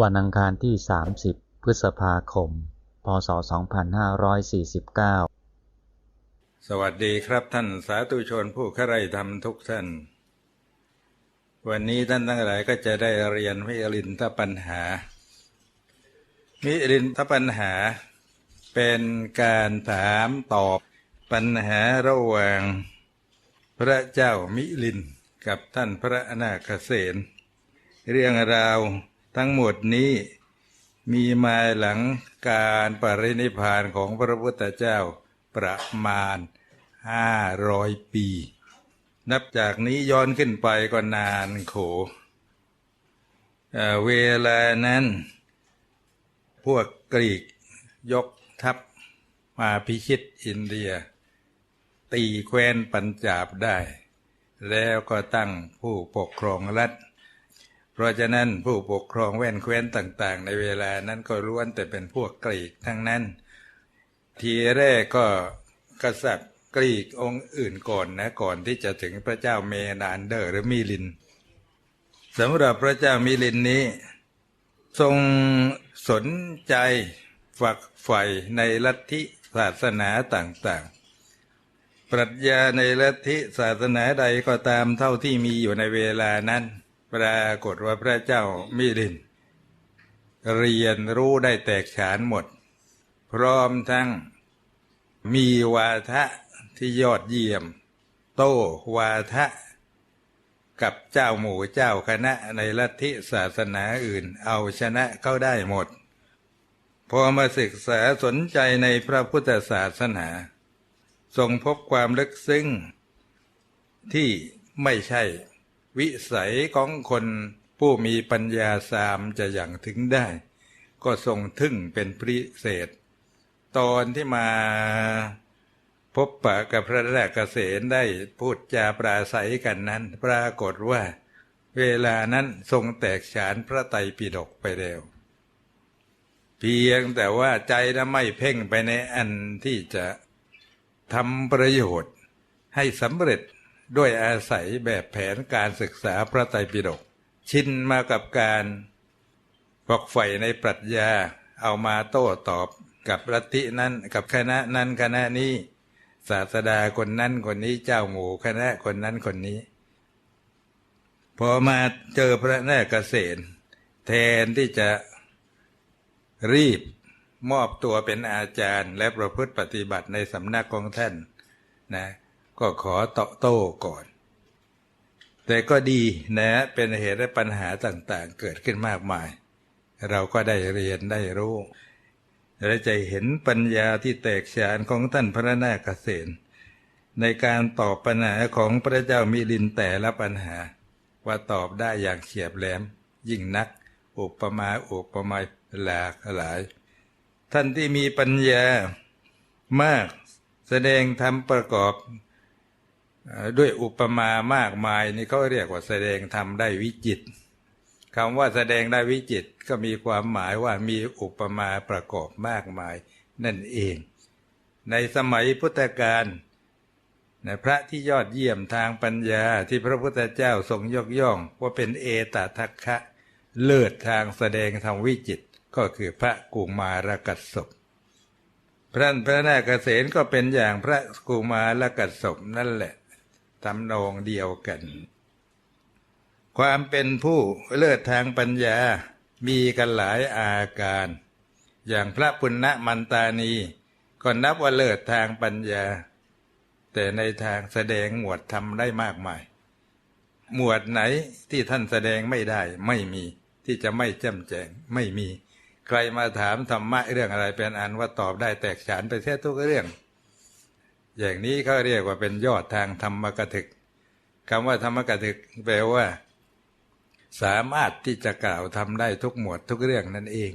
วันอังคารที่ 30 พฤษภาคม พศ 2549 สวัสดีครับท่านสาธุชนผู้ใคร่ธรรมทุกท่าน วันนี้ท่านทั้งหลายก็จะได้เรียนวิรินทปัญหาวิรินทปัญหา เป็นการถามตอบปัญหาระหว่างพระเจ้ามิลินกับท่านพระอนาคเษนเรื่องราว ทั้งหมดนี้มีมาหลังการปรินิพานของพระพุทธเจ้าประมาณห้าร้อยปี นับจากนี้ย้อนขึ้นไปก็นานโขเเวลานั้น พวกกรีกยกทัพมาพิชิตอินเดีย ตีแคว้นปัญจาบได้ แล้วก็ตั้งผู้ปกครองรัฐ ราะฉะนั้นผู้ปกครองแว่นแคว้นต่าง ๆ ในเวลานั้นก็ล้วนแต่เป็นพวกกรีกทั้งนั้น ทีแรกก็กษัตริย์กรีกองค์อื่นก่อนนะก่อนที่จะถึงพระเจ้าเมนานเดอร์หรือมิลินสำหรับพระเจ้ามิลินนี้ ทรงสนใจฝักใฝ่ในลัทธิศาสนาต่างๆ ปรัชญาในลัทธิศาสนาใดก็ตามเท่าที่มีอยู่ในเวลานั้น ปรากฏว่าพระเจ้ามิลิน เรียนรู้ได้แตกฉานหมด พร้อมทั้งมีวาทะที่ยอดเยี่ยม โต้วาทะ กับเจ้าหมู่เจ้าคณะในลัทธิศาสนาอื่น เอาชนะเข้าได้หมด พอมาศึกษาสนใจในพระพุทธศาสนาทรงพบความลึกซึ้งที่ไม่ใช่ วิสัยของคนผู้มีปัญญาสามจะอย่างถึงได้ ก็ทรงทึ่งเป็นพิเศษ ตอนที่มาพบปะกับพระราชเกษณได้พูดจาปราศัยกันนั้น ปรากฏว่า เวลานั้นทรงแตกฉานพระไตรปิฎกไปแล้ว เพียงแต่ว่าใจนะไม่เพ่งไปในอันที่จะทำประโยชน์ให้สำเร็จ ด้วยอาศัยแบบแผนการศึกษาพระไตรปิฎกชินมากับการฝักใฝ่ในปรัชญาเอามาโต้ตอบกับลัทธินั้นกับคณะนั้นคณะนี้ศาสดาคนนั้นคนนี้เจ้าหมู่คณะคนนั้นคนนี้ พอมาเจอพระนาคเกษณแทนที่จะรีบมอบตัวเป็นอาจารย์และประพฤติปฏิบัติในสำนักของท่านนะ ก็ขอตอบโต้ก่อน แต่ก็ดีนะเป็นเหตุและปัญหาต่างๆ เกิดขึ้นมากมาย เราก็ได้เรียนได้รู้ และจะเห็นปัญญาที่แตกฉานของท่านพระนาคเษนในการตอบปัญหาของพระเจ้ามิลินแต่ละปัญหา ว่าตอบได้อย่างเฉียบแหลม ยิ่งนักอุปมาอุปไมยหลากหลาย ท่านที่มีปัญญามากแสดงธรรมประกอบ ด้วยอุปมามากมายนี่เขาเรียกว่าแสดงธรรมได้วิจิตคำว่าแสดงได้วิจิตก็มีความหมายว่ามีอุปมาประกอบมากมายนั่นเอง ในสมัยพุทธกาลในพระที่ยอดเยี่ยมทางปัญญาที่พระพุทธเจ้าทรงยกย่อง ว่าเป็นเอตทัคคะเลิศทางแสดงธรรมวิจิตก็คือพระกุมารกัสสปพระพระนาคเษนก็เป็นอย่างพระกุมารกัสสปนั่นแหละ ทำนองเดียวกันความเป็นผู้เลิศทางปัญญา มีกันหลายอาการ อย่างพระปุณณมันตานีก็นับว่าเลิศทางปัญญา แต่ในทางแสดงหมวดทำได้มากมาย หมวดไหนที่ท่านแสดงไม่ได้ไม่มีที่จะไม่แจ่มแจ้งไม่มี ใครมาถามธรรมะเรื่องอะไรเป็นอันว่าตอบได้แตกฉานไปเสียทุกเรื่อง อย่างนี้เขาเรียกว่าเป็นยอดทางธรรมกถึกคำว่าธรรมกถึกแปลว่า สามารถที่จะกล่าวทำได้ทุกหมวดทุกเรื่องนั่นเอง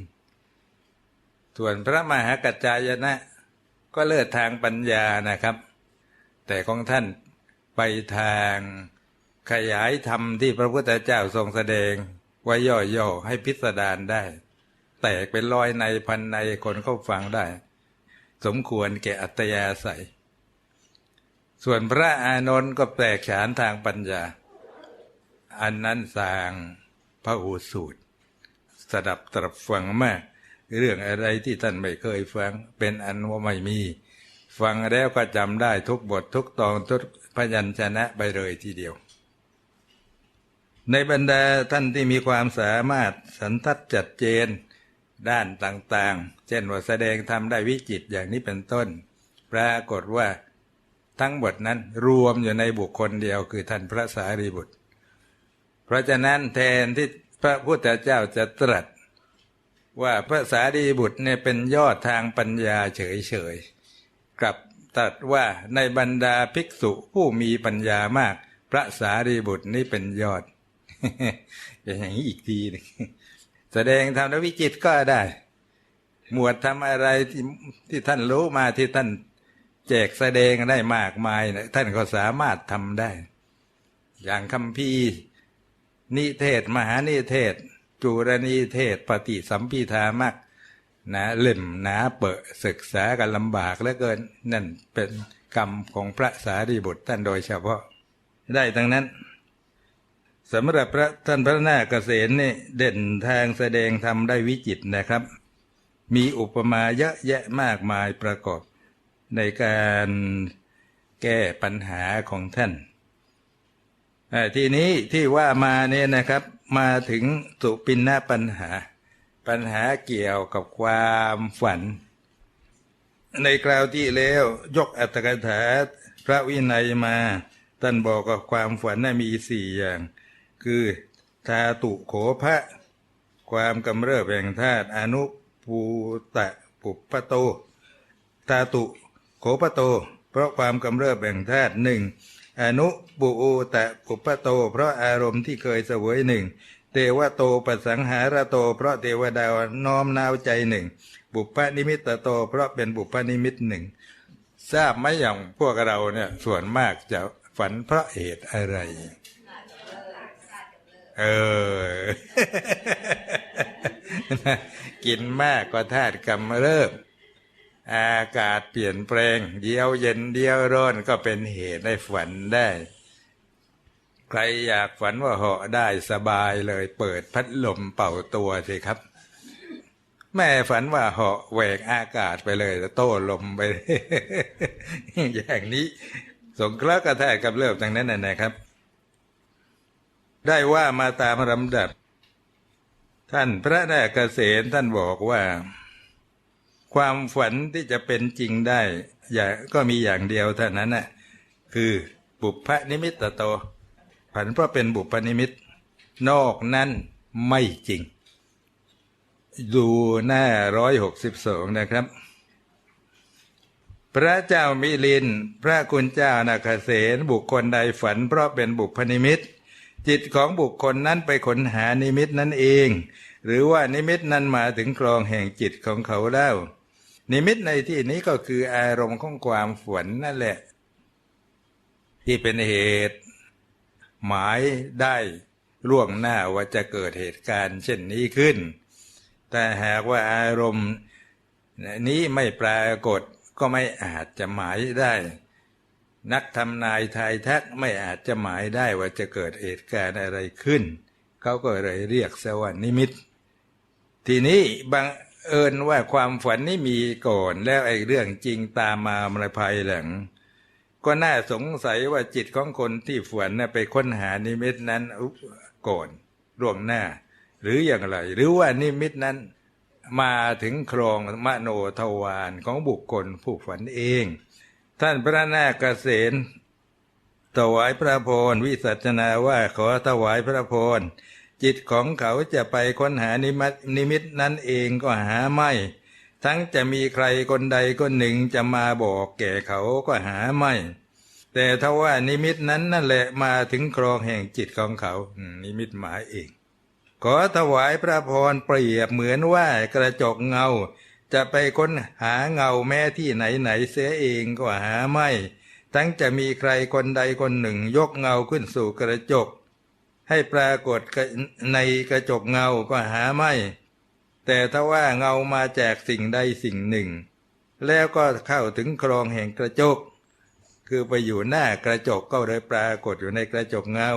ส่วนพระมหากัจจายนะ ก็เลิศทางปัญญานะครับ แต่ของท่านไปทางขยายธรรมที่พระพุทธเจ้าทรงแสดงไว้ย่อๆให้พิสดารได้ แตกเป็นร้อยในพันในคนเข้าฟังได้ สมควรแก่อัตยาศัย ส่วนพระอานนท์ก็แตกฉานทางปัญญา อันนั้นสร้างพระอูสูตรสดับตรับฟังมาก เรื่องอะไรที่ท่านไม่เคยฟัง เป็นอันว่าไม่มี ฟังแล้วก็จำได้ทุกบททุกตอนทุกพยัญชนะไปเลยทีเดียว ในบรรดาท่านที่มีความสามารถสันทัดจัดเจนด้านต่างๆ เช่นว่าแสดงทำได้วิจิตอย่างนี้เป็นต้น ปรากฏว่า ทั้งหมดนั้นรวมอยู่ในบุคคลเดียวคือท่านพระสารีบุตร เพราะฉะนั้นแทนที่พระพุทธเจ้าจะตรัส ว่าพระสารีบุตรเนี่ยเป็นยอดทางปัญญาเฉยๆกลับตรัสว่าในบรรดาภิกษุผู้มีปัญญามาก พระสารีบุตรนี่เป็นยอด อย่างนี้อีกทีนึงแสดงธรรมวิจิตก็ได้ หมวดทำอะไรที่ที่ท่านรู้มาที่ท่าน แจกแสดงได้มากมายนะท่านก็สามารถทำได้ อย่างคำพีนิเทศ มหานิเทศ จุรนิเทศ ปฏิสัมพิธามักนะเล่มหนาเปะศึกษากันลำบากเหลือเกิน นั่นเป็นกรรมของพระสารีบุตรท่านโดยเฉพาะ ได้ทั้งนั้นสำหรับพระท่านพระนาคเกษณนี่เด่นทางแสดงธรรมได้วิจิตนะครับ มีอุปมาเยอะแยะมากมายประกอบ ในการแก้ปัญหาของท่าน ทีนี้ที่ว่ามาเนี่ยนะครับ มาถึงสุปินนาปัญหา ปัญหาเกี่ยวกับความฝัน ในคราวที่แล้วยกอัตถกถาพระวินัยมาท่านบอกกับความฝันนะมีสี่อย่าง คือทาตุโขพระความกำเริบแห่งธาตุอนุปูตะปุปปะโตธาตุ ขปะโต เพราะความกำเริบแห่งธาตุหนึ่งอนุปูตะปุปปะโต เพราะอารมณ์ที่เคยเสวยหนึ่งเทวโตปสังหารโต เพราะเทวดาน้อมนาวใจหนึ่งบุพนิมิตโต เพราะเป็นบุพนิมิตหนึ่งทราบไหมอย่างพวกเราเนี่ยส่วนมากจะฝันเพราะเหตุอะไร เออ กินมากก็ธาตุกำเริบ อากาศเปลี่ยนแปลง เดียวเย็นเดียวร้อนก็เป็นเหตุให้ฝันได้ ใครอยากฝันว่าเหาะได้สบายเลยเปิดพัดลมเป่าตัวสิครับ แม่ฝันว่าเหาะแหวกอากาศไปเลยแล้วโต้ลมไป อย่างนี้สงเคราะห์กระแทกกับเริบดังนั้นนะนครับ ได้ว่ามาตามลำดับ ท่านพระนาคเกษณท่านบอกว่า ความฝันที่จะเป็นจริงได้อย่าก็มีอย่างเดียวเท่านั้นน่ะคือบุพนิมิตโต ผันเพราะเป็นบุพนิมิต นอกนั้นไม่จริง ดูหน้าร้อยหกสิบสองนะครับ พระเจ้ามิลิน พระคุณเจ้านาคเสนบุคคลใดฝันเพราะเป็นบุพนิมิต จิตของบุคคลนั้นไปขนหานิมิตนั่นเอง หรือว่านิมิตนั้นมาถึงครองแห่งจิตของเขาแล้ว นิมิตในที่นี้ก็คืออารมณ์ของความฝันนั่นแหละ ที่เป็นเหตุ หมายได้ล่วงหน้าว่าจะเกิดเหตุการณ์เช่นนี้ขึ้น แต่หากว่าอารมณ์นี้ไม่ปรากฏก็ไม่อาจจะหมายได้ นักทำนายทายทักไม่อาจจะหมายได้ว่าจะเกิดเหตุการณ์อะไรขึ้น เขาก็เลยเรียกสวรรนิมิต ทีนี้บัง เอิญว่าความฝันนี่มีก่อนแล้วไอ้เรื่องจริงตามมาในภายหลัง ก็น่าสงสัยว่าจิตของคนที่ฝันน่ะไปค้นหานิมิตนั้นก่อนล่วงหน้า หรืออย่างไร หรือว่านิมิตนั้นมาถึงครองมโนทวารของบุคคลผู้ฝันเอง ท่านพระนาคเกษณถวายพระพรวิสัชนาว่าขอถวายพระพร จิตของเขาจะไปค้นหานิมิตนิมิตนั้นเองก็หาไม่ ทั้งจะมีใครคนใดคนหนึ่งจะมาบอกแก่เขาก็หาไม่ แต่ถ้าว่านิมิตนั้นนั่นแหละมาถึงครองแห่งจิตของเขา นิมิตหมายเอง ขอถวายพระพรเปรียบเหมือนว่ากระจกเงา จะไปค้นหาเงาแม้ที่ไหนไหนเสียเองก็หาไม่ ทั้งจะมีใครคนใดคนหนึ่งยกเงาขึ้นสู่กระจก ให้ปรากฏในกระจกเงาก็หาไม่ แต่ถ้าว่าเงามาจากสิ่งใดสิ่งหนึ่ง แล้วก็เข้าถึงครองแห่งกระจก คือไปอยู่หน้ากระจกก็เลยปรากฏอยู่ในกระจกเงา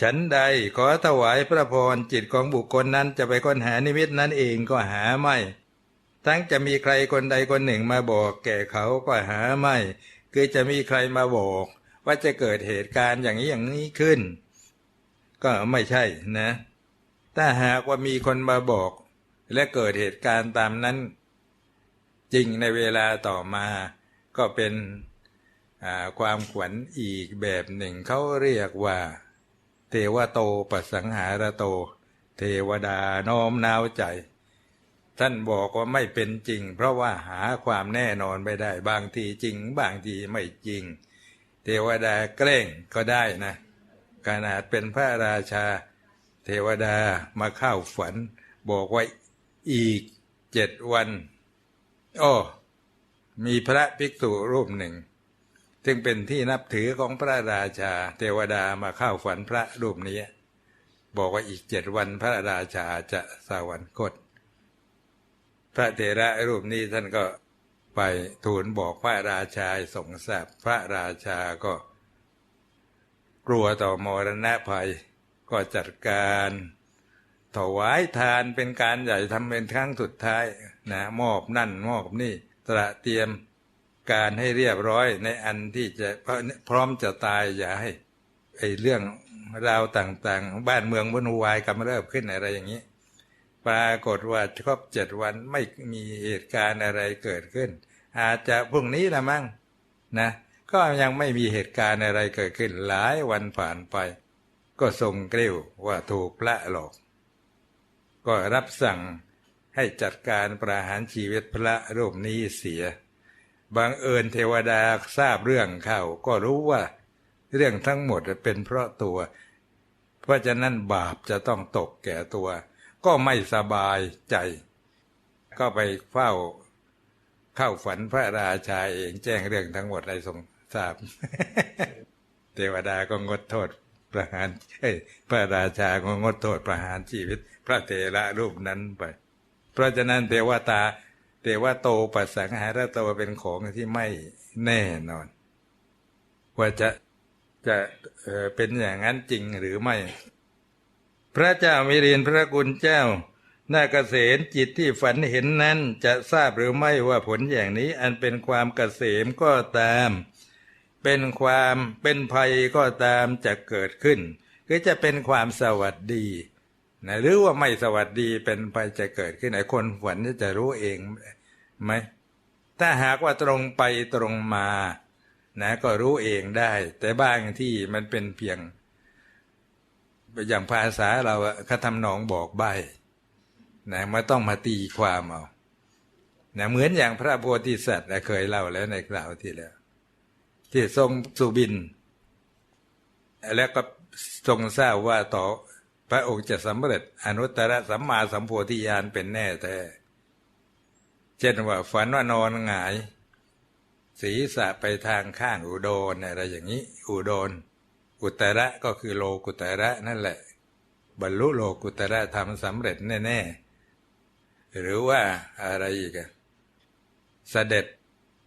ฉันใดขอถวายพระพรจิตของบุคคลนั้นจะไปค้นหานิมิตนั้นเองก็หาไม่ ทั้งจะมีใครคนใดคนหนึ่งมาบอกแก่เขาก็หาไม่ คือจะมีใครมาบอก ว่าจะเกิดเหตุการณ์อย่างนี้อย่างนี้ขึ้น ก็ไม่ใช่นะ ถ้าหากว่ามีคนมาบอก และเกิดเหตุการณ์ตามนั้น จริงในเวลาต่อมา ก็เป็นความขวัญอีกแบบหนึ่งเขาเรียกว่า เทวโตปสังหารโต เทวดาน้อมน้าวใจ ท่านบอกว่าไม่เป็นจริง เพราะว่าหาความแน่นอนไม่ได้บางทีจริง บางทีไม่จริง เทวดาแกล้งก็ได้นะขนาดเป็นพระราชา เทวดามาเข้าฝัน บอกว่าอีกเจ็ดวันโอ้มีพระภิกษุรูปหนึ่ง ซึ่งเป็นที่นับถือของพระราชา เทวดามาเข้าฝันพระรูปนี้ บอกว่าอีกเจ็ดวันพระราชาจะสวรรคต พระเถระรูปนี้ท่านก็ ไปทูลบอกพระราชาส่งทราบพระราชาก็ กลัวต่อมรณะภัยก็จัดการ ถวายทานเป็นการใหญ่ทำเป็นครั้งสุดท้ายนะมอบนั่นมอบนี่ตระเตรียมการให้เรียบร้อยในอันที่จะพร้อมจะตายอย่าให้ไอ้เรื่องราวต่างๆ บ้านเมืองวุ่นวายกำเริบขึ้นอะไรอย่างนี้ ปรากฏว่าครบเจ็ดวันไม่มีเหตุการณ์อะไรเกิดขึ้น อาจจะพรุ่งนี้ละมั้งนะ ก็ยังไม่มีเหตุการณ์อะไรเกิดขึ้นหลายวันผ่านไป ก็ทรงกริ้วว่าถูกพระหลอก ก็รับสั่งให้จัดการประหารชีวิตพระรูปนี้เสียบางเอิญเทวดาทราบเรื่องเข้าก็รู้ว่า เรื่องทั้งหมดเป็นเพราะตัว เพราะฉะนั้นบาปจะต้องตกแก่ตัว ก็ไม่สบายใจ ก็ไปเฝ้าเข้าฝันพระราชาเองแจ้งเรื่องทั้งหมดให้ทรงทราบเทวดาก็งดโทษประหารเอ้ยพระราชาก็งดโทษประหารชีวิต พระเถระรูปนั้นไป เพราะฉะนั้นเทวตาเทวโตปัสสังหารโตเป็นของที่ไม่แน่นอน ว่าจะจะเเป็นอย่างนั้นจริงหรือไม่ พระเจ้ามิรินพระกุณเจ้านาเกษมจิตที่ฝันเห็นนั้นจะทราบหรือไม่ว่าผลอย่างนี้อันเป็นความเกษมก็ตาม เป็นความเป็นภัยก็ตามจะเกิดขึ้นก็จะเป็นความสวัสดีนะหรือว่าไม่สวัสดีเป็นไปจะเกิดขึ้นไอ้คนฝันจะรู้เองไหมถ้าหากว่าตรงไปตรงมานะก็รู้เองได้ แต่บางที่มันเป็นเพียง อย่างภาษาเราคาทำนองบอกใบนะมาต้องมาตีความเอานะเหมือนอย่างพระโพธิสัตว์เคยเล่าแล้วในคราวที่แล้ว ที่ทรงสุบิน แล้วก็ทรงทราบว่าต่อพระองค์จะสำเร็จอนุตตรสัมมาสัมโพธิญาณเป็นแน่แต่เช่นว่าฝันว่านอนหงาย ศีรษะไปทางข้างอุโดนอะไรอย่างนี้ อุโดน อุตระก็คือโลกุตระนั่นแหละ บรรลุโลกุตระทำสำเร็จแน่ๆ หรือว่าอะไรอีกเสด็จ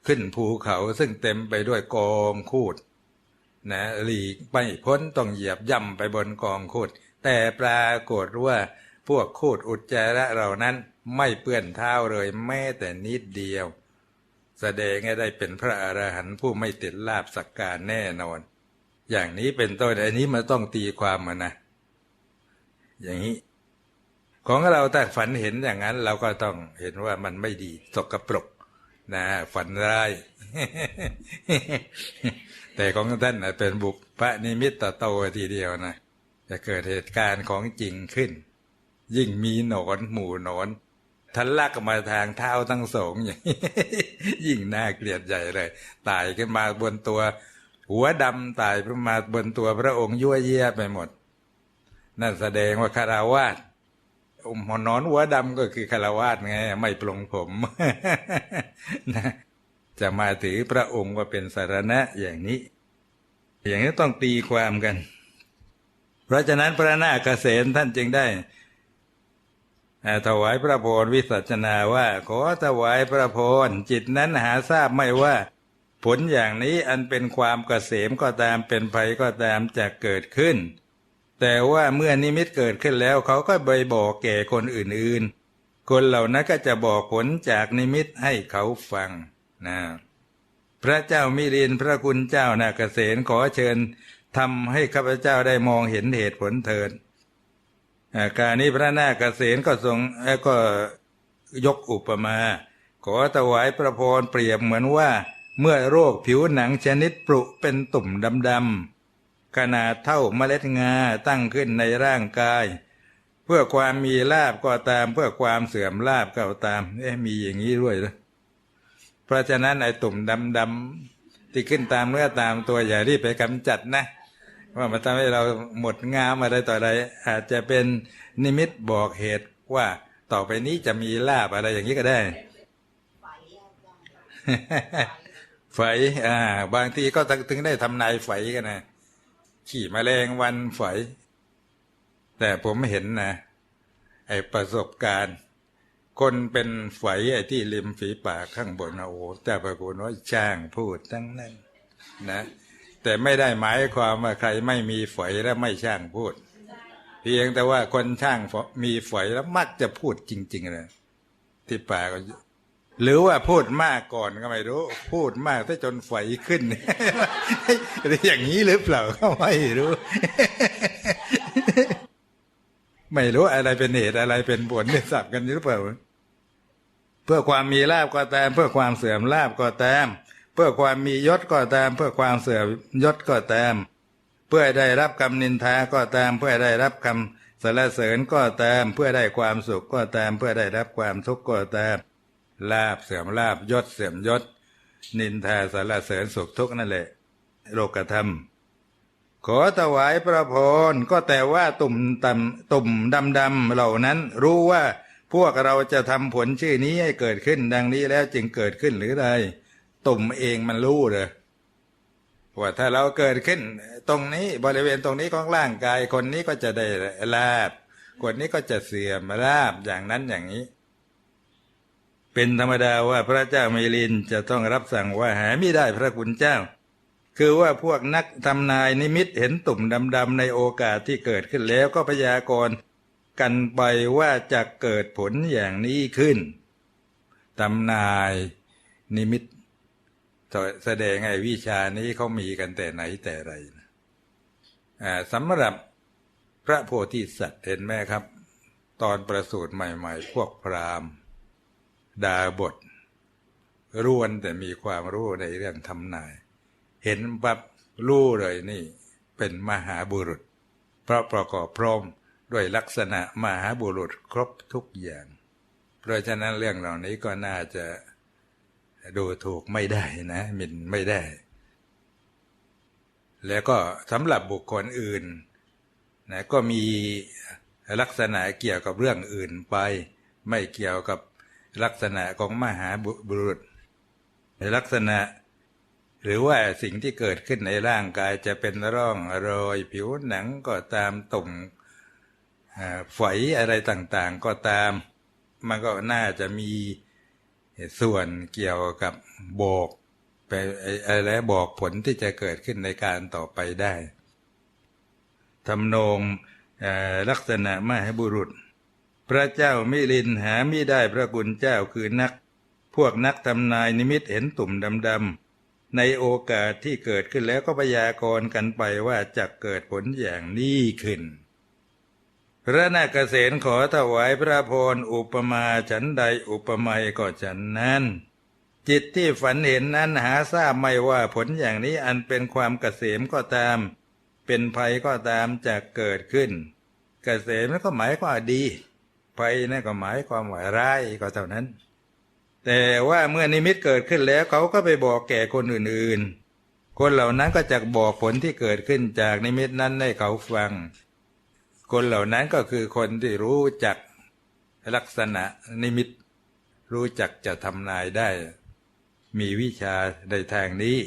ขึ้นภูเขาซึ่งเต็มไปด้วยกองคูดนะหลีกไม่พ้นต้องเหยียบย่ำไปบนกองคูดแต่ปรากฏว่าพวกคูดอุจจาระเหล่านั้นไม่เปื้อนเท้าเลยแม้แต่นิดเดียว แสดงให้ได้เป็นพระอรหันต์ผู้ไม่ติดลาบสักการแน่นอน อย่างนี้เป็นต้นอันนี้มันต้องตีความมานะ อย่างนี้ ของเราแต่ฝันเห็นอย่างนั้น เราก็ต้องเห็นว่ามันไม่ดีสกปรกนะฝันร้ายแต่ของท่านเป็นบุพพนิมิตโตทีเดียวนะจะเกิดเหตุการณ์ของจริงขึ้น ยิ่งมีหนอนหมู่หนอนทันลักมาทางเท้าทั้งสองอย่างยิ่งน่าเกลียดใหญ่เลยตายขึ้นมาบนตัว หัวดำตายขึ้นมาบนตัวพระองค์ยั่วเยี่ยไปหมด นั่นแสดงว่าคาราวาสอมหนอนหัวดำก็คือคาราวาสไง ไม่ปลงผมนะจะมาถือพระองค์ว่าเป็นสารณะอย่างนี้ อย่างนี้ต้องตีความกัน เพราะฉะนั้นพระนาคเกษมท่านจึงได้ถวายพระพรวิสัชนาว่า ขอถวายพระพรจิตนั้นหาทราบไม่ว่า ผลอย่างนี้อันเป็นความเกษมก็ตามเป็นภัยก็ตามจะเกิดขึ้น แต่ว่าเมื่อนิมิตเกิดขึ้นแล้วเขาก็ไปบอกแก่คนอื่นๆ คนเหล่านั้นก็จะบอกผลจากนิมิตให้เขาฟังนะพระเจ้ามิรินพระคุณเจ้านาเกษตขอเชิญทำให้ข้าพเจ้าได้มองเห็นเหตุผลเถิดอาการนี้พระนาคเกษตก็ทรงก็ยกอุปมา ขอถวายพระพรเปรียบเหมือนว่า เมื่อโรคผิวหนังชนิดปรุเป็นตุ่มดำๆขนาดเท่าเมล็ดงาตั้งขึ้นในร่างกาย เพื่อความมีลาบก็ตามเพื่อความเสื่อมลาบก็ตาม เอ๊ะมีอย่างนี้ด้วยเหรอเพราะฉะนั้นไอ้ตุ่มดำๆที่ขึ้นตามเนื้อตามตัวอย่ารีบไปกำจัดนะว่ามันทำให้เราหมดงามอะไรต่ออะไร อาจจะเป็นนิมิตบอกเหตุว่าต่อไปนี้จะมีลาบอะไรอย่างนี้ก็ได้ ไฝอ่า บางทีก็ถึงได้ทำนายไฝกันนะขี่มแมลงวันไฝแต่ผมเห็นนะไอประสบการณ์ คนเป็นไฝไอที่ริมฝีปากข้างบนนะโอ้แต่ปรากฏว่าช่างพูดทั้งนั้น นะ แต่ไม่ได้หมายความว่าใครไม่มีไฝและไม่ช่างพูด เพียงแต่ว่าคนช่างมีไฝแล้วมักจะพูดจริงๆเลยที่ปากก็ หรือว่าพูดมากก่อนก็ไม่รู้ พูดมากซะจนไฝขึ้นหรือย่างนี้หรือเปล่าก็ไม่รู้ ไม่รู้อะไรเป็นเหตุอะไรเป็นผลเนี่ยสับกันหรือเปล่าเพื่อความมีลาบก็ตาม เพื่อความเสื่อมลาบก็ตาม เพื่อความมียศก็ตาม เพื่อความเสื่อมยศก็ตาม เพื่อได้รับคำนินทาก็ตาม เพื่อได้รับคำสรรเสริญก็ตาม เพื่อได้ความสุขก็ตาม เพื่อได้รับความทุกข์ก็ตาม ลาบเสื่อมลาบยศเสื่อมยศ นินทาสรรเสริญสุขทุกข์นั่นแหละ โลกธรรม ขอถวายพระพรก็แต่ว่าตุ่มตำตุ่มดำดำเหล่านั้นรู้ว่าพวกเราจะทำผลชื่อนี้ให้เกิดขึ้น ดังนี้แล้วจึงเกิดขึ้นหรือไรตุ่มเองมันรู้เลยว่าถ้าเราเกิดขึ้น ตรงนี้บริเวณตรงนี้ของร่างกาย คนนี้ก็จะได้ลาบคนนี้ก็จะเสื่อมลาบอย่างนั้นอย่างนี้ เป็นธรรมดาว่าพระเจ้ามิลินจะต้องรับสั่งว่าหาไม่ได้พระคุณเจ้า คือว่าพวกนักทำนายนิมิตเห็นตุ่มดำๆในโอกาสที่เกิดขึ้นแล้วก็พยากรณ์กันไปว่าจะเกิดผลอย่างนี้ขึ้นทำนายนิมิต แสดงไอ้วิชานี้เขามีกันแต่ไหนแต่ไรนะสำหรับพระโพธิสัตว์เห็นไหมครับ ตอนประสูติใหม่ ๆ พวกพราหมณ์ ดาบทร่วนแต่มีความรู้ในเรื่องทำนาย เห็นปั๊บรู้เลยนี่ เป็นมหาบุรุษ เพราะประกอบพร้อมด้วยลักษณะมหาบุรุษครบทุกอย่าง เพราะฉะนั้นเรื่องเหล่านี้ก็น่าจะดูถูกไม่ได้นะมินไม่ได้ แล้วก็สำหรับบุคคลอื่นนะก็มีลักษณะเกี่ยวกับเรื่องอื่นไป ไม่เกี่ยวกับ ลักษณะของมหาบุรุษในลักษณะ หรือว่าสิ่งที่เกิดขึ้นในร่างกายจะเป็นร่องรอยผิวหนังก็ตามตุ่มฝอยอะไรต่างๆก็ตาม มันก็น่าจะมีส่วนเกี่ยวกับบอกไปอะไรบอกผลที่จะเกิดขึ้นในการต่อไปได้ทำนองลักษณะมหาบุรุษ พระเจ้ามิลินหามิได้พระกุณเจ้าคือนัก พวกนักทำนายนิมิตเห็นตุ่มดำๆในโอกาสที่เกิดขึ้นแล้วก็พยากรณ์กันไปว่าจะเกิดผลอย่างนี้ขึ้น พระนาคเษนขอถวายพระพรอุปมาฉันใดอุปไมยก็ฉันนั้น จิตที่ฝันเห็นนั้นหาทราบไม่ว่าผลอย่างนี้อันเป็นความเกษมก็ตาม เป็นภัยก็ตามจะเกิดขึ้น เกษมก็หมายความดี ภัยนั่นก็หมายความว่าร้ายก็เท่านั้น แต่ว่าเมื่อนิมิตเกิดขึ้นแล้วเขาก็ไปบอกแก่คนอื่นๆ คนเหล่านั้นก็จะบอกผลที่เกิดขึ้นจากนิมิตนั้นให้เขาฟัง คนเหล่านั้นก็คือคนที่รู้จักลักษณะนิมิต รู้จักจะทำนายได้ มีวิชาในทางนี้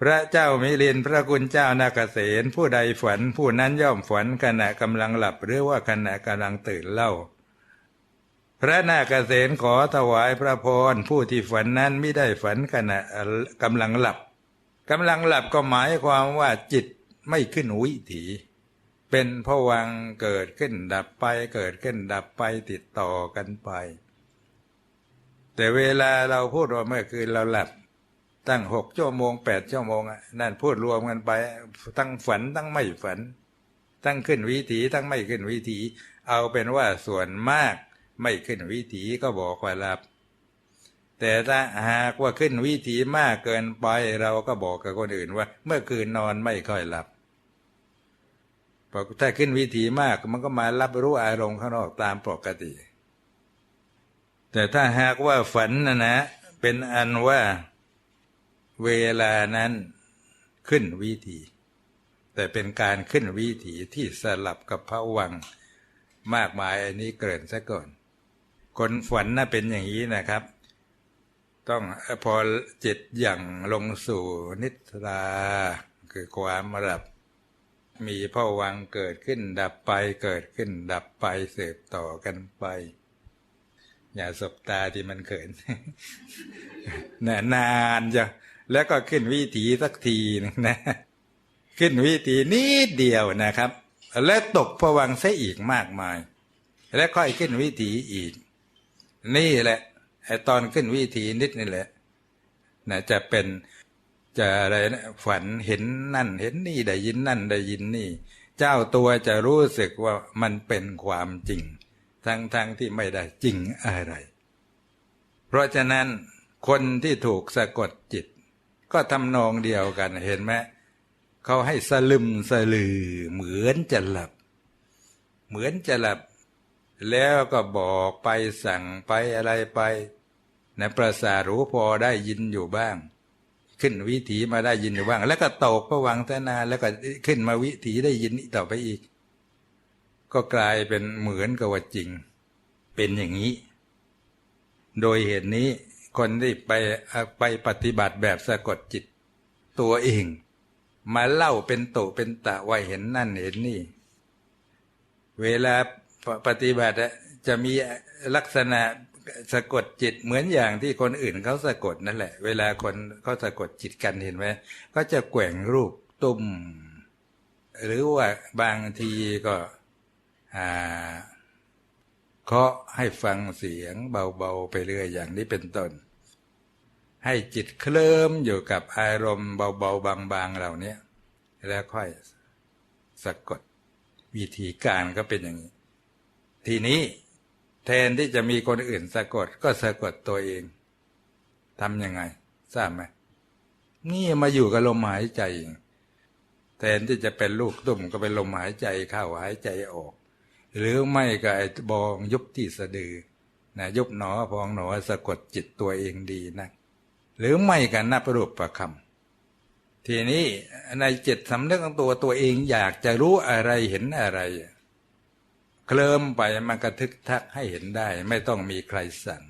พระเจ้ามิลินพระคุณเจ้านาเกษตผู้ใดฝันผู้นั้นย่อมฝันขณะกำลังหลับหรือว่าขณะกำลังตื่นเล่า พระนาคเษนขอถวายพระพรผู้ที่ฝันนั้นไม่ได้ฝันขณะกำลังหลับกำลังหลับก็หมายความว่าจิตไม่ขึ้นวิถีเป็นผวังเกิดขึ้นดับไปเกิดขึ้นดับไปติดต่อกันไป แต่เวลาเราพูดว่าเมื่อคืนเราหลับ ตั้งหกชั่วโมงแปดชั่วโมงนั่นพูดรวมกันไป ตั้งฝันตั้งไม่ฝัน ตั้งขึ้นวิถีตั้งไม่ขึ้นวิถี เอาเป็นว่าส่วนมากไม่ขึ้นวิถีก็บอกว่าหลับ แต่ถ้าหากว่าขึ้นวิถีมากเกินไปเราก็บอกกับคนอื่นว่า เมื่อคืนนอนไม่ค่อยหลับพอถ้าขึ้นวิถีมากมันก็มารับรู้อารมณ์ข้างนอกตามปกติ แต่ถ้าหากว่าฝันนะนะ เป็นอันว่า เวลานั้นขึ้นวิถี แต่เป็นการขึ้นวิถีที่สลับกับพระวังมากมายอันนี้เกินซะก่อน คนฝันน่ะเป็นอย่างนี้นะครับ ต้องพอจิตอย่างลงสู่นิทราคือความหลับ มีพระวังเกิดขึ้นดับไปเกิดขึ้นดับไปสืบต่อกันไป อย่าสบตาที่มันเขินน่ะนานจะ แล้วก็ขึ้นวิถีสักทีนึงนะ ขึ้นวิถีนิดเดียวนะครับ และตกผวังซะอีกมากมาย และค่อยขึ้นวิถีอีก นี่แหละไอตอนขึ้นวิถีนิดนี่แหละนะจะเป็นจะอะไรนะฝันเห็นนั่น เห็นนี่ได้ยินนั่นได้ยินนี่ เจ้าตัวจะรู้สึกว่ามันเป็นความจริง ทั้งทั้งที่ไม่ได้จริงอะไร เพราะฉะนั้นคนที่ถูกสะกดจิต ก็ทำนองเดียวกันเห็นไหมเขาให้สลึมสลือ เหมือนจะหลับ เหมือนจะหลับ แล้วก็บอกไปสั่งไปอะไรไปนะประสารู้พอได้ยินอยู่บ้าง ขึ้นวิถีมาได้ยินอยู่บ้าง แล้วก็ตกพระวังทนานแล้วก็ขึ้นมาวิถีได้ยินอีกต่อไปอีก ก็กลายเป็นเหมือนกับว่าจริง เป็นอย่างนี้ โดยเหตุนี้ คนที่ไปไปปฏิบัติแบบสะกดจิต ตัวเอง มาเล่าเป็นโตเป็นตะว่าเห็นนั่นเห็นนี่ เวลาปฏิบัติจะมีลักษณะสะกดจิตเหมือนอย่างที่คนอื่นเขาสะกดนั่นแหละ เวลาคนเขาสะกดจิตกันเห็นไหมก็จะแกว่งรูปตุ่มหรือว่าบางทีก็อ่าเคาะให้ฟังเสียงเบาๆไปเรื่อยอย่างนี้เป็นต้น ให้จิตเคลิ้มอยู่กับอารมณ์เบาๆบางๆเหล่านี้แล้วค่อยสะกดวิธีการก็เป็นอย่างนี้ ทีนี้แทนที่จะมีคนอื่นสะกดก็สะกดตัวเองทำยังไงทราบไหมนี่มาอยู่กับลมหายใจ แทนที่จะเป็นลูกตุ่มก็เป็นลมหายใจเข้าหายใจออก หรือไม่ก็ไอ้บองยุบที่สะดือนะยุบหนอพองหนอสะกดจิตตัวเองดีนะ หรือไม่กันนับรูปประคำทีนี้ในจิตสำนึกของตัวตัวเองอยากจะรู้อะไรเห็นอะไร เคลิมไปมันกระทึกทักให้เห็นได้ ไม่ต้องมีใครสั่ง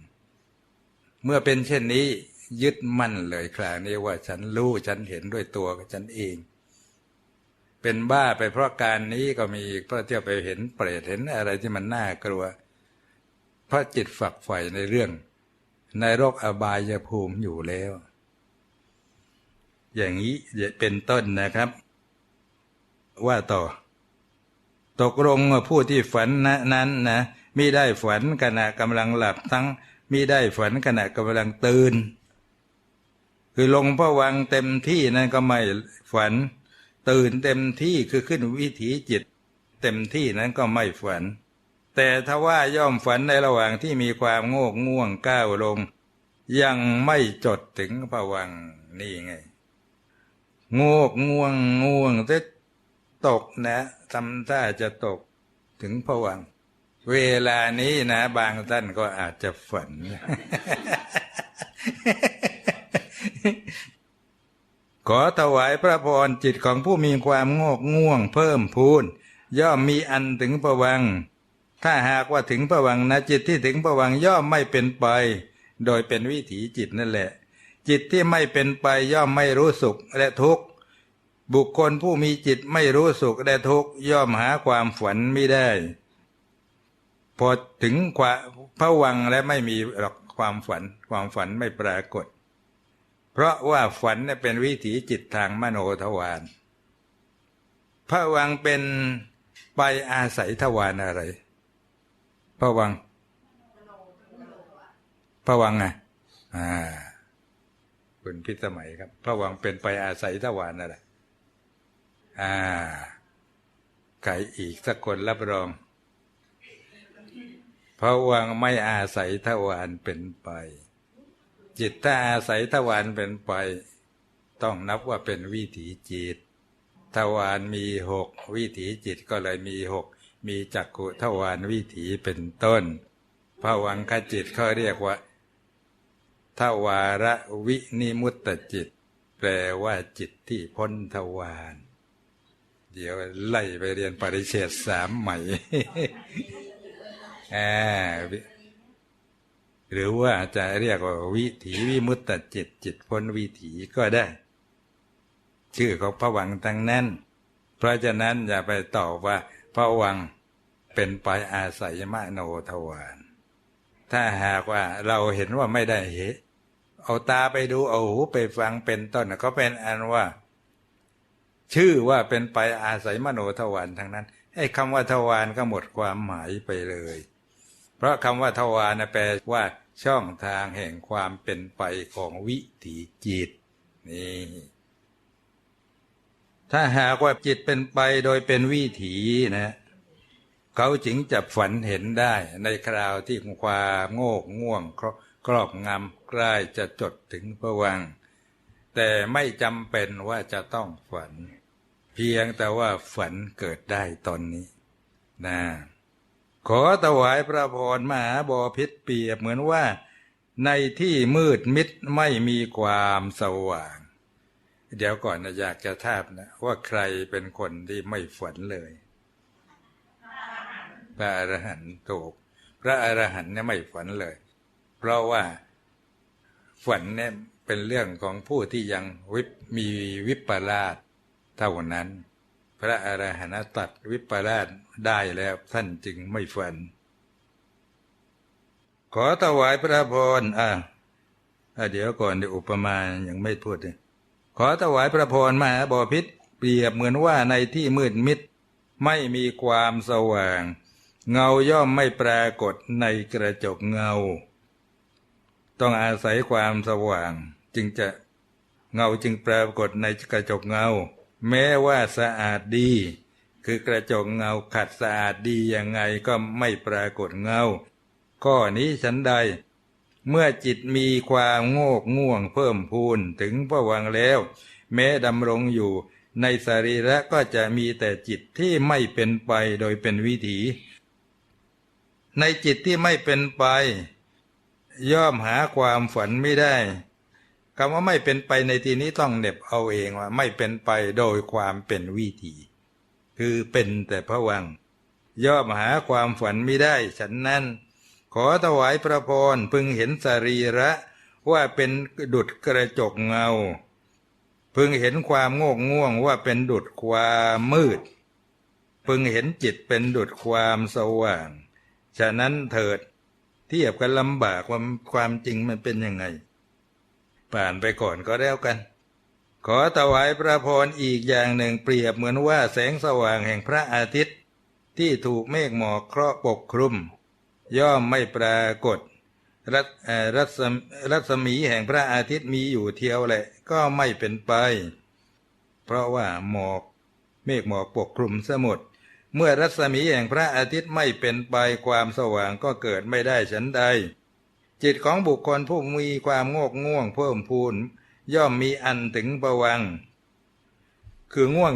เมื่อเป็นเช่นนี้ยึดมั่นเลยคราวนี้ว่าฉันรู้ฉันเห็นด้วยตัวฉันเอง เป็นบ้าไปเพราะการนี้ก็มีเพราะเที่ยวไปเห็นเปรตเห็นอะไรที่มันน่ากลัว เพราะจิตฝักใฝ่ในเรื่อง ในโรคอบายภูมิอยู่แล้ว อย่างนี้เป็นต้นนะครับ ว่าต่อ ตกลงผู้ที่ฝันนั้นนะมิได้ฝันขณะกำลังหลับทั้งมิได้ฝันขณะกำลังตื่น คือลงพระวังเต็มที่นั้นก็ไม่ฝัน ตื่นเต็มที่คือขึ้นวิถีจิต เต็มที่นั้นก็ไม่ฝัน แต่ถ้าว่าย่อมฝันในระหว่างที่มีความโงกง่วงก้าวลง ยังไม่จดถึงพระวังนี่ไงงกง่วงง่วงจะตกนะทำท่าจะตกถึงผวัง เวลานี้นะ บางท่านก็อาจจะฝัน ขอถวายพระพรจิตของผู้มีความโงกง่วงเพิ่มพูน ย่อมมีอันถึงผวัง ถ้าหากว่าถึงผวังนะจิตที่ถึงผวังย่อมไม่เป็นไป โดยเป็นวิถีจิตนั่นแหละ จิตที่ไม่เป็นไปย่อมไม่รู้สุขและทุกข์บุคคลผู้มีจิตไม่รู้สุขและทุกข์ย่อมหาความฝันไม่ได้ พอถึงความพระวังและไม่มีหรอกความฝัน ความฝันไม่ปรากฏ เพราะว่าฝันเป็นวิถีจิตทางมโนทวารพระวังเป็นไปอาศัยทวารอะไร พระวังพระวังไงอ่าคุณพิสมัยครับพระวังเป็นไปอาศัยทวารอะไรอ่าใครอีกสักคนรับรองพระวังไม่อาศัยทวารเป็นไป จิตถ้าอาศัยทวารเป็นไป ต้องนับว่าเป็นวิถีจิตทวารมีหกวิถีจิตก็เลยมีหก มีจักขุทวารวิถีเป็นต้นภวังคจิตเขาเรียกว่าทวารวินิมุตตจิต แปลว่าจิตที่พ้นทวารเดี๋ยวไล่ไปเรียนปริเชตสามใหม่หรือว่าจะเรียกว่าวิถีวิมุตตจิต จิตพ้นวิถีก็ได้ ชื่อของพระวังทั้งนั้น เพราะฉะนั้นอย่าไปตอบว่า ระวังเป็นไปอาศัยมโนทวารถ้าหากว่าเราเห็นว่าไม่ได้เหตุเอาตาไปดูเอาหูไปฟังเป็นต้นก็เป็นอันว่า ชื่อว่าเป็นไปอาศัยมโนทวารทั้งนั้นไอ้คำว่าทวารก็หมดความหมายไปเลย เพราะคำว่าทวารแปลว่าช่องทางแห่งความเป็นไปของวิถีจิตนี่ ถ้าหากว่าจิตเป็นไปโดยเป็นวิถีนะเขาจึงจะฝันเห็นได้ในคราวที่ความโง่ง่วงครอบงำใกล้จะจดถึงพระวัง แต่ไม่จำเป็นว่าจะต้องฝัน เพียงแต่ว่าฝันเกิดได้ตอนนี้นะขอถวายพระพรมหาบอพิษเปียบเหมือนว่า ในที่มืดมิดไม่มีความสว่าง เดี๋ยวก่อนนะอยากจะทราบนะว่าใครเป็นคนที่ไม่ฝันเลย พระอรหันต์ถูก พระอรหันต์เนี่ยไม่ฝันเลย เพราะว่าฝันเนี่ยเป็นเรื่องของผู้ที่ยังวิมีวิปลาสเท่านั้น พระอรหันต์ตัดวิปลาสได้แล้วท่านจึงไม่ฝัน ขอถวายพระพรอะอะเดี๋ยวก่อนเดี๋ยวอุปมายังไม่พูดเลย ขอถวายพระพรมหาบอพิษเปรียบเหมือนว่าในที่มืดมิด ไม่มีความสว่าง เงาย่อมไม่ปรากฏในกระจกเงา ต้องอาศัยความสว่างจึงจะเงาจึงปรากฏในกระจกเงา แม้ว่าสะอาดดี คือกระจกเงาขัดสะอาดดียังไงก็ไม่ปรากฏเงา ข้อนี้ฉันใด เมื่อจิตมีความโงกง่วงเพิ่มพูนถึงพระวังแล้ว แม้ดำรงอยู่ ในสรีระก็จะมีแต่จิตที่ไม่เป็นไปโดยเป็นวิถี ในจิตที่ไม่เป็นไป ย่อมหาความฝันไม่ได้คำว่าไม่เป็นไปในที่นี้ต้องเน็บเอาเองว่า ไม่เป็นไปโดยความเป็นวิถี คือเป็นแต่พระวัง ย่อมหาความฝันไม่ได้ฉันนั้น ขอถวายพระพรพึงเห็นสรีระว่าเป็นดุดกระจกเงา พึงเห็นความโงกง่วงว่าเป็นดุดความมืด พึงเห็นจิตเป็นดุดความสว่าง ฉะนั้นเถิดเทียบกันลำบากคว่าความจริงมันเป็นยังไง ผ่านไปก่อนก็แล้วกัน ขอถวายพระพรอีกอย่างหนึ่งเปรียบเหมือนว่าแสงสว่างแห่งพระอาทิตย์ ที่ถูกเมฆหมอกเคราะห์ปกคลุม ย่อมไม่ปรากฏรัศรัศมรัศมีแห่งพระอาทิตย์มีอยู่เทียวแหละ ก็ไม่เป็นไป เพราะว่าหมอกเมฆหมอกปกคลุมสมุดเมื่อรัศมีแห่งพระอาทิตย์ไม่เป็นไปความสว่างก็เกิดไม่ได้ฉันใด จิตของบุคคลผู้มีความโงกง่วงเพิ่มพูน ย่อมมีอันถึงประวัง คือง่วง